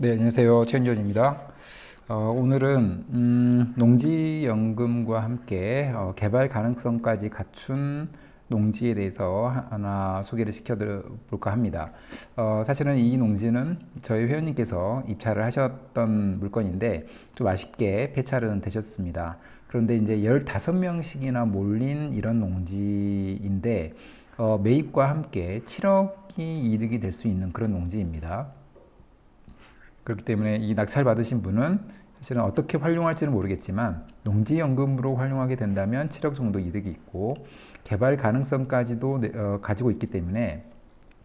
네, 안녕하세요. 최은전입니다. 어, 오늘은 음, 농지연금과 함께 어, 개발 가능성까지 갖춘 농지에 대해서 하나 소개를 시켜볼까 합니다. 어, 사실은 이 농지는 저희 회원님께서 입찰을 하셨던 물건인데 좀 아쉽게 폐차는 되셨습니다. 그런데 이제 15명씩이나 몰린 이런 농지인데 어, 매입과 함께 7억이 이득이 될 수 있는 그런 농지입니다. 그렇기 때문에 이 낙찰 받으신 분은 사실은 어떻게 활용할지는 모르겠지만 농지연금으로 활용하게 된다면 7억 정도 이득이 있고 개발 가능성까지도 어, 가지고 있기 때문에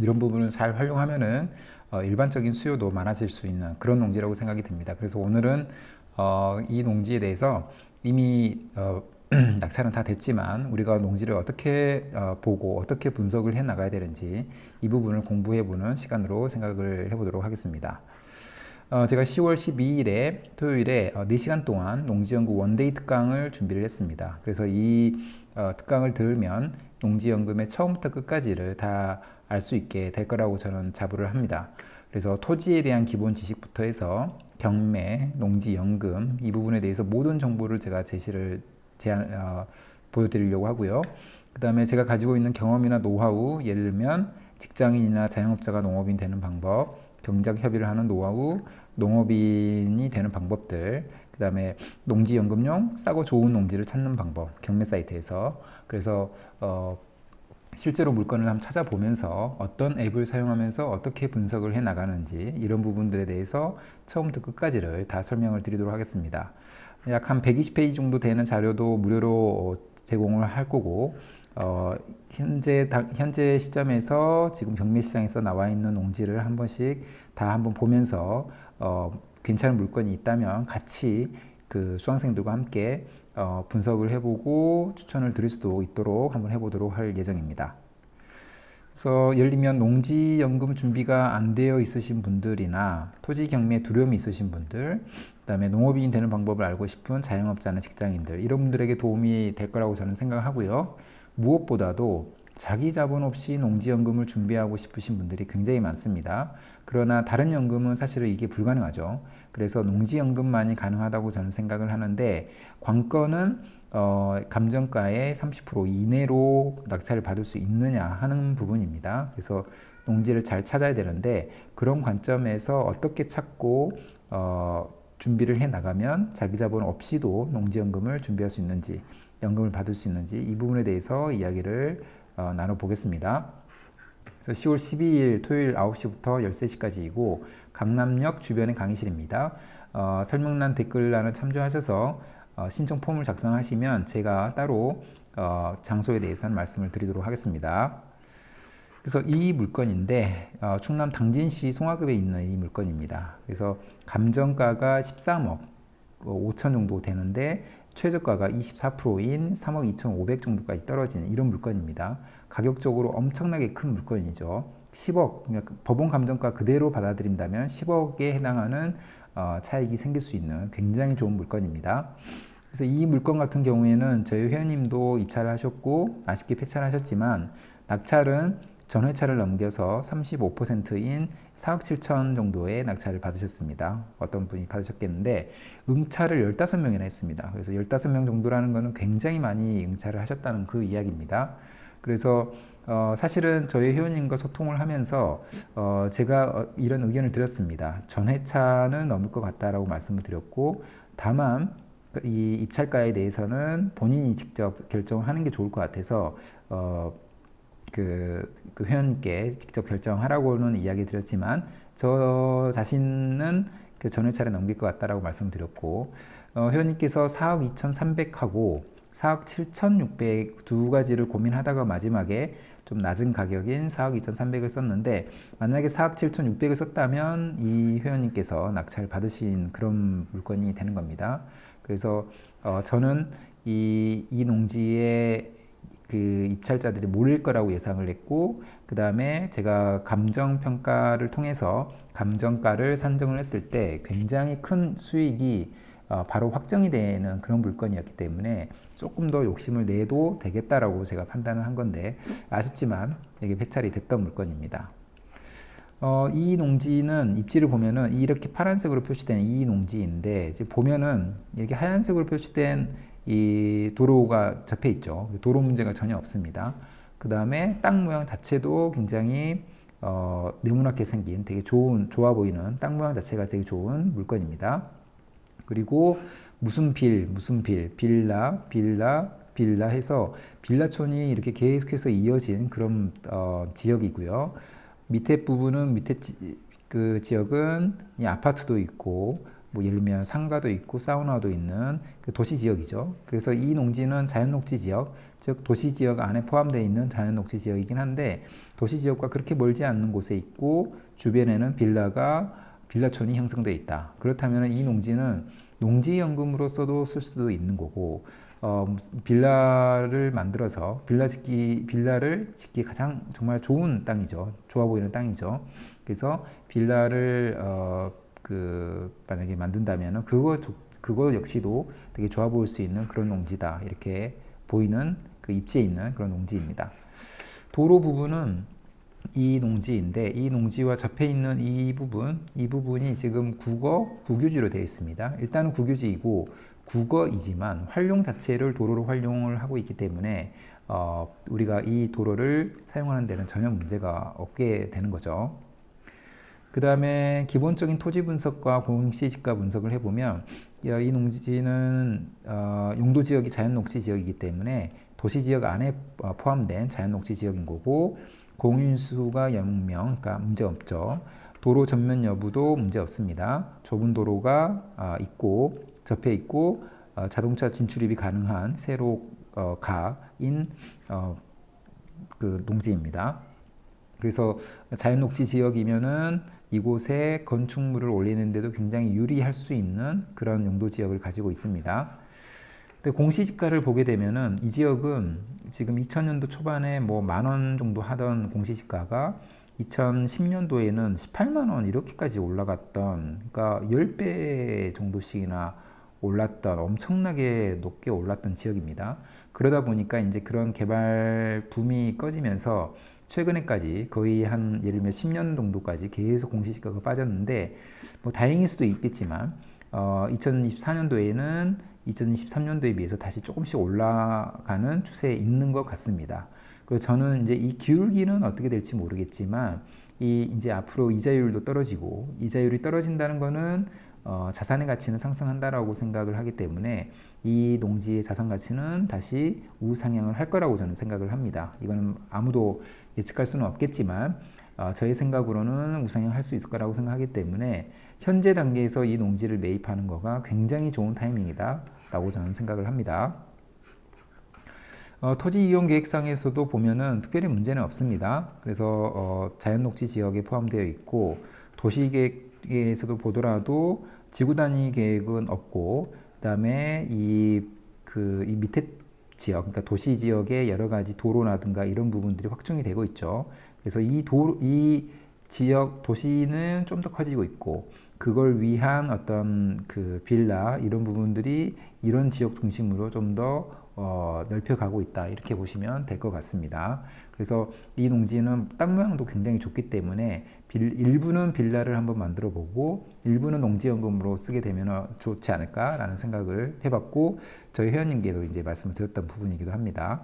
이런 부분을 잘 활용하면은 어, 일반적인 수요도 많아질 수 있는 그런 농지라고 생각이 듭니다. 그래서 오늘은 어, 이 농지에 대해서 이미 어, 낙찰은 다 됐지만 우리가 농지를 어떻게 어, 보고 어떻게 분석을 해 나가야 되는지 이 부분을 공부해 보는 시간으로 생각을 해 보도록 하겠습니다. 어, 제가 10월 12일에 토요일에 어, 4시간 동안 농지연구 원데이 특강을 준비를 했습니다. 그래서 이 어, 특강을 들으면 농지연금의 처음부터 끝까지를 다 알 수 있게 될 거라고 저는 자부를 합니다. 그래서 토지에 대한 기본 지식부터 해서 경매, 농지연금 이 부분에 대해서 모든 정보를 제가 제시를 제안, 어, 보여드리려고 하고요. 그 다음에 제가 가지고 있는 경험이나 노하우, 예를 들면 직장인이나 자영업자가 농업인 되는 방법, 경작 협의를 하는 노하우, 농업인이 되는 방법들, 그 다음에 농지연금용 싸고 좋은 농지를 찾는 방법, 경매 사이트에서. 그래서, 어, 실제로 물건을 한번 찾아보면서 어떤 앱을 사용하면서 어떻게 분석을 해 나가는지 이런 부분들에 대해서 처음부터 끝까지를 다 설명을 드리도록 하겠습니다. 약 한 120페이지 정도 되는 자료도 무료로 제공을 할 거고, 어, 현재, 다, 현재 시점에서 지금 경매 시장에서 나와 있는 농지를 한 번씩 다 한번 보면서 어, 괜찮은 물건이 있다면 같이 그 수강생들과 함께 어, 분석을 해보고 추천을 드릴 수도 있도록 한번 해보도록 할 예정입니다. 그래서 예를 들면 농지연금 준비가 안 되어 있으신 분들이나 토지 경매 두려움이 있으신 분들, 그다음에 농업인이 되는 방법을 알고 싶은 자영업자나 직장인들 이런 분들에게 도움이 될 거라고 저는 생각하고요. 무엇보다도 자기 자본 없이 농지연금을 준비하고 싶으신 분들이 굉장히 많습니다. 그러나 다른 연금은 사실은 이게 불가능하죠. 그래서 농지연금만이 가능하다고 저는 생각을 하는데 관건은 어, 감정가의 30% 이내로 낙찰을 받을 수 있느냐 하는 부분입니다. 그래서 농지를 잘 찾아야 되는데 그런 관점에서 어떻게 찾고 어, 준비를 해 나가면 자기 자본 없이도 농지연금을 준비할 수 있는지 연금을 받을 수 있는지 이 부분에 대해서 이야기를 어, 나눠보겠습니다. 그래서 10월 12일 토요일 9시부터 13시까지이고 강남역 주변의 강의실입니다. 어, 설명란 댓글란을 참조하셔서 어, 신청 폼을 작성하시면 제가 따로 어, 장소에 대해서는 말씀을 드리도록 하겠습니다. 그래서 이 물건인데 어, 충남 당진시 송화급에 있는 이 물건입니다. 그래서 감정가가 13억 5천 어, 정도 되는데 최저가가 24%인 3억 2,500 정도까지 떨어지는 이런 물건입니다. 가격적으로 엄청나게 큰 물건이죠. 10억, 그러니까 법원 감정가 그대로 받아들인다면 10억에 해당하는 어, 차익이 생길 수 있는 굉장히 좋은 물건입니다. 그래서 이 물건 같은 경우에는 저희 회원님도 입찰을 하셨고 아쉽게 폐차를 하셨지만 낙찰은 전회차를 넘겨서 35%인 4억 7천 정도의 낙찰을 받으셨습니다. 어떤 분이 받으셨겠는데 응찰을 15명이나 했습니다. 그래서 15명 정도라는 것은 굉장히 많이 응찰을 하셨다는 그 이야기입니다. 그래서 어, 사실은 저희 회원님과 소통을 하면서 어, 제가 어, 이런 의견을 드렸습니다. 전회차는 넘을 것 같다라고 말씀을 드렸고 다만 이 입찰가에 대해서는 본인이 직접 결정하는 게 좋을 것 같아서 어, 그, 그 회원께 직접 결정하라고는 이야기 드렸지만 저 자신은 그 전회차를 넘길 것 같다라고 말씀드렸고 어, 회원님께서 4억 2,300하고 4억 7,600 두 가지를 고민하다가 마지막에 좀 낮은 가격인 4억 2,300을 썼는데 만약에 4억 7,600을 썼다면 이 회원님께서 낙찰 받으신 그런 물건이 되는 겁니다. 그래서 어, 저는 이, 이 농지에 그 입찰자들이 몰릴 거라고 예상을 했고 그 다음에 제가 감정 평가를 통해서 감정가를 산정을 했을 때 굉장히 큰 수익이 어, 바로 확정이 되는 그런 물건이었기 때문에 조금 더 욕심을 내도 되겠다라고 제가 판단을 한 건데 아쉽지만 이게 폐찰이 됐던 물건입니다. 어, 이 농지는 입지를 보면은 이렇게 파란색으로 표시된 이 농지인데 보면은 이렇게 하얀색으로 표시된 이 도로가 접해 있죠. 도로 문제가 전혀 없습니다. 그 다음에 땅 모양 자체도 굉장히 어, 네모나게 생긴 되게 좋은 좋아 보이는 땅 모양 자체가 되게 좋은 물건입니다. 그리고 무슨 빌, 무슨 빌, 빌라, 빌라, 빌라 해서 빌라촌이 이렇게 계속해서 이어진 그런 어, 지역이고요. 밑에 부분은 밑에 지, 그 지역은 이 아파트도 있고 뭐 예를 들면 상가도 있고 사우나도 있는 그 도시 지역이죠. 그래서 이 농지는 자연 녹지 지역, 즉 도시 지역 안에 포함되어 있는 자연 녹지 지역이긴 한데 도시 지역과 그렇게 멀지 않는 곳에 있고 주변에는 빌라가 빌라촌이 형성되어 있다. 그렇다면 이 농지는 농지연금으로서도 쓸 수도 있는 거고 어, 빌라를 만들어서 빌라 짓기 빌라를 짓기 가장 정말 좋은 땅이죠. 좋아 보이는 땅이죠. 그래서 빌라를 어, 그 만약에 만든다면은 그거 그거 역시도 되게 좋아 보일 수 있는 그런 농지다. 이렇게 보이는 그 입지에 있는 그런 농지입니다. 도로 부분은 이 농지인데 이 농지와 접해 있는 이 부분, 이 부분이 지금 국어 국유지로 되어 있습니다. 일단은 국유지이고 국어이지만 활용 자체를 도로로 활용을 하고 있기 때문에 어, 우리가 이 도로를 사용하는 데는 전혀 문제가 없게 되는 거죠. 그 다음에 기본적인 토지 분석과 공시지가 분석을 해보면 이 농지는 어, 용도 지역이 자연 녹지 지역이기 때문에 도시 지역 안에 어, 포함된 자연 녹지 지역인 거고 공인수가 0명, 그러니까 문제 없죠. 도로 전면 여부도 문제 없습니다. 좁은 도로가 아, 있고 접해 있고 어, 자동차 진출입이 가능한 세로 어, 가인 어, 그 농지입니다. 그래서 자연 녹지 지역이면은 이곳에 건축물을 올리는데도 굉장히 유리할 수 있는 그런 용도 지역을 가지고 있습니다. 근데 공시지가를 보게 되면은 이 지역은 지금 2000년도 초반에 뭐 만 원 정도 하던 공시지가가 2010년도에는 18만 원 이렇게까지 올라갔던 그러니까 10배 정도씩이나 올랐던 엄청나게 높게 올랐던 지역입니다. 그러다 보니까 이제 그런 개발 붐이 꺼지면서 최근에까지 거의 한 예를 들면 10년 정도까지 계속 공시지가가 빠졌는데 뭐 다행일 수도 있겠지만 어, 2024년도에는 2023년도에 비해서 다시 조금씩 올라가는 추세에 있는 것 같습니다. 그래서 저는 이제 이 기울기는 어떻게 될지 모르겠지만 이 이제 앞으로 이자율도 떨어지고 이자율이 떨어진다는 거는 어, 자산의 가치는 상승한다라고 생각을 하기 때문에 이 농지의 자산 가치는 다시 우상향을 할 거라고 저는 생각을 합니다. 이거는 아무도 예측할 수는 없겠지만 어, 저의 생각으로는 우상향 할 수 있을 거라고 생각하기 때문에 현재 단계에서 이 농지를 매입하는 거가 굉장히 좋은 타이밍이다 라고 저는 생각을 합니다. 어, 토지 이용 계획상에서도 보면은 특별히 문제는 없습니다. 그래서 어, 자연 녹지 지역에 포함되어 있고 도시 계획에서도 보더라도 지구 단위 계획은 없고 그다음에 이 그 이 밑에 지역, 그러니까 도시 지역의 여러 가지 도로라든가 이런 부분들이 확충이 되고 있죠. 그래서 이 도, 이 지역 도시는 좀 더 커지고 있고 그걸 위한 어떤 그 빌라 이런 부분들이 이런 지역 중심으로 좀더 어, 넓혀가고 있다 이렇게 보시면 될 것 같습니다. 그래서 이 농지는 땅 모양도 굉장히 좋기 때문에 빌, 일부는 빌라를 한번 만들어 보고 일부는 농지연금으로 쓰게 되면 좋지 않을까라는 생각을 해봤고 저희 회원님께도 이제 말씀을 드렸던 부분이기도 합니다.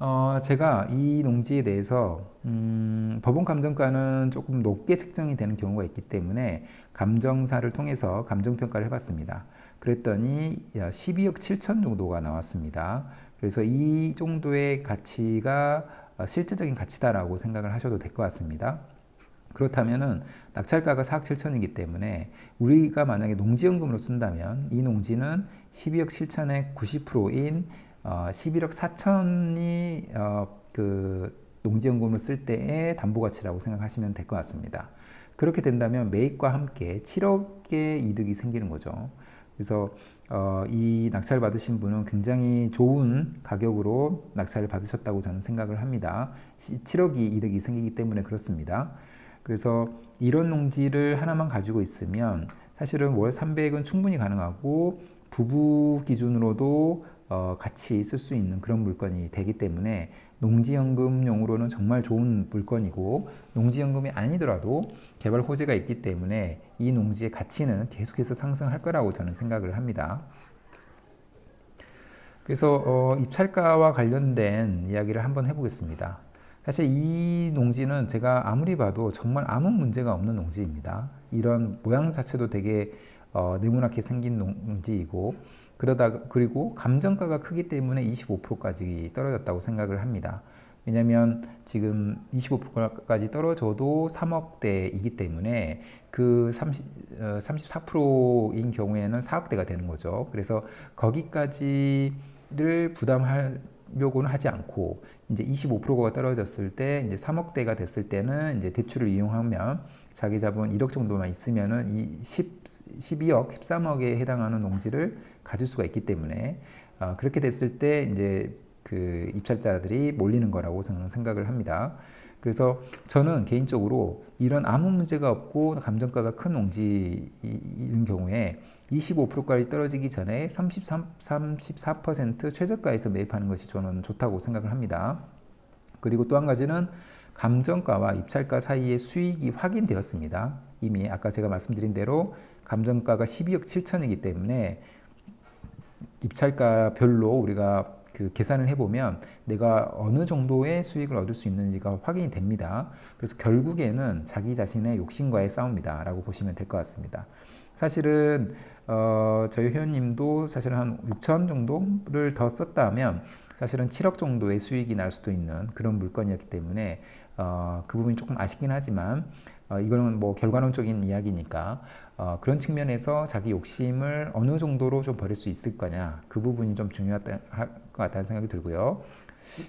어, 제가 이 농지에 대해서 음, 법원 감정가는 조금 높게 책정이 되는 경우가 있기 때문에 감정사를 통해서 감정평가를 해봤습니다. 그랬더니 12억 7천 정도가 나왔습니다. 그래서 이 정도의 가치가 어, 실질적인 가치다라고 생각을 하셔도 될 것 같습니다. 그렇다면은 낙찰가가 4억 7천이기 때문에 우리가 만약에 농지연금으로 쓴다면 이 농지는 12억 7천의 90%인 어, 11억 4천이 어, 그 농지연금을 쓸 때의 담보 가치라고 생각하시면 될 것 같습니다. 그렇게 된다면 매입과 함께 7억의 이득이 생기는 거죠. 그래서 어, 이 낙찰 받으신 분은 굉장히 좋은 가격으로 낙찰을 받으셨다고 저는 생각을 합니다. 7억이 이득이 생기기 때문에 그렇습니다. 그래서 이런 농지를 하나만 가지고 있으면 사실은 월 300은 충분히 가능하고 부부 기준으로도 어, 같이 쓸 수 있는 그런 물건이 되기 때문에 농지연금용으로는 정말 좋은 물건이고 농지연금이 아니더라도 개발 호재가 있기 때문에 이 농지의 가치는 계속해서 상승할 거라고 저는 생각을 합니다. 그래서 어, 입찰가와 관련된 이야기를 한번 해보겠습니다. 사실 이 농지는 제가 아무리 봐도 정말 아무 문제가 없는 농지입니다. 이런 모양 자체도 되게 어, 네모나게 생긴 농지이고 그러다 그리고 감정가가 크기 때문에 25%까지 떨어졌다고 생각을 합니다. 왜냐하면 지금 25%까지 떨어져도 3억대이기 때문에 그 30, 어, 34%인 경우에는 4억대가 되는 거죠. 그래서 거기까지를 부담하 려고는 하지 않고 이제 25%가 떨어졌을 때 이제 3억대가 됐을 때는 이제 대출을 이용하면 자기 자본 1억 정도만 있으면은 이 10, 12억, 13억에 해당하는 농지를 가질 수가 있기 때문에 어, 그렇게 됐을 때 이제 그 입찰자들이 몰리는 거라고 저는 생각을 합니다. 그래서 저는 개인적으로 이런 아무 문제가 없고 감정가가 큰 농지인 경우에 25%까지 떨어지기 전에 33, 34% 최저가에서 매입하는 것이 저는 좋다고 생각을 합니다. 그리고 또 한 가지는 감정가와 입찰가 사이의 수익이 확인되었습니다. 이미 아까 제가 말씀드린 대로 감정가가 12억 7천이기 때문에 입찰가 별로 우리가 그 계산을 해보면 내가 어느 정도의 수익을 얻을 수 있는지가 확인이 됩니다. 그래서 결국에는 자기 자신의 욕심과의 싸움이다라고 보시면 될 것 같습니다. 사실은 어, 저희 회원님도 사실 한 6천 정도를 더 썼다면 사실은 7억 정도의 수익이 날 수도 있는 그런 물건이었기 때문에 어, 그 부분이 조금 아쉽긴 하지만 어, 이거는 뭐 결과론적인 이야기니까 어, 그런 측면에서 자기 욕심을 어느 정도로 좀 버릴 수 있을 거냐 그 부분이 좀 중요할 것 같다는 생각이 들고요.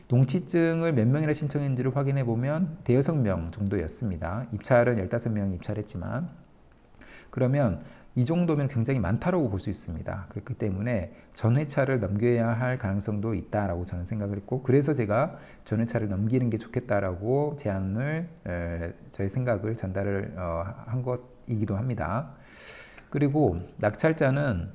농지증을 몇 명이나 신청했는지를 확인해 보면 대여섯 명 정도였습니다. 입찰은 15명이 입찰했지만 그러면 이 정도면 굉장히 많다라고 볼 수 있습니다. 그렇기 때문에 전회차를 넘겨야 할 가능성도 있다라고 저는 생각을 했고 그래서 제가 전회차를 넘기는 게 좋겠다라고 제안을 에, 저의 생각을 전달을 어, 한 것이기도 합니다. 그리고 낙찰자는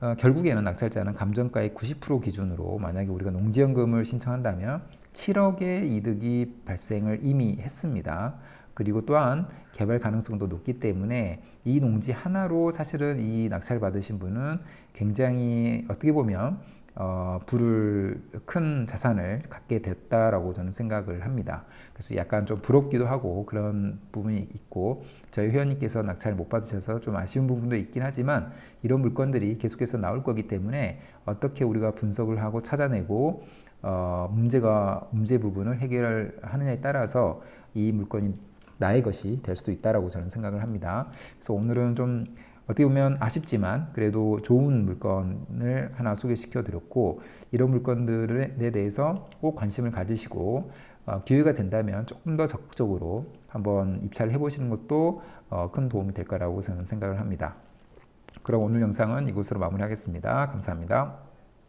어, 결국에는 낙찰자는 감정가의 90% 기준으로 만약에 우리가 농지연금을 신청한다면 7억의 이득이 발생을 이미 했습니다. 그리고 또한 개발 가능성도 높기 때문에 이 농지 하나로 사실은 이 낙찰 받으신 분은 굉장히 어떻게 보면 어, 부를 큰 자산을 갖게 됐다라고 저는 생각을 합니다. 그래서 약간 좀 부럽기도 하고 그런 부분이 있고 저희 회원님께서 낙찰을 못 받으셔서 좀 아쉬운 부분도 있긴 하지만 이런 물건들이 계속해서 나올 거기 때문에 어떻게 우리가 분석을 하고 찾아내고 어, 문제가 문제 부분을 해결하느냐에 따라서 이 물건이 나의 것이 될 수도 있다라고 저는 생각을 합니다. 그래서 오늘은 좀 어떻게 보면 아쉽지만 그래도 좋은 물건을 하나 소개시켜 드렸고 이런 물건들에 대해서 꼭 관심을 가지시고 어, 기회가 된다면 조금 더 적극적으로 한번 입찰을 해보시는 것도 어, 큰 도움이 될 거라고 저는 생각을 합니다. 그럼 오늘 영상은 이곳으로 마무리하겠습니다. 감사합니다.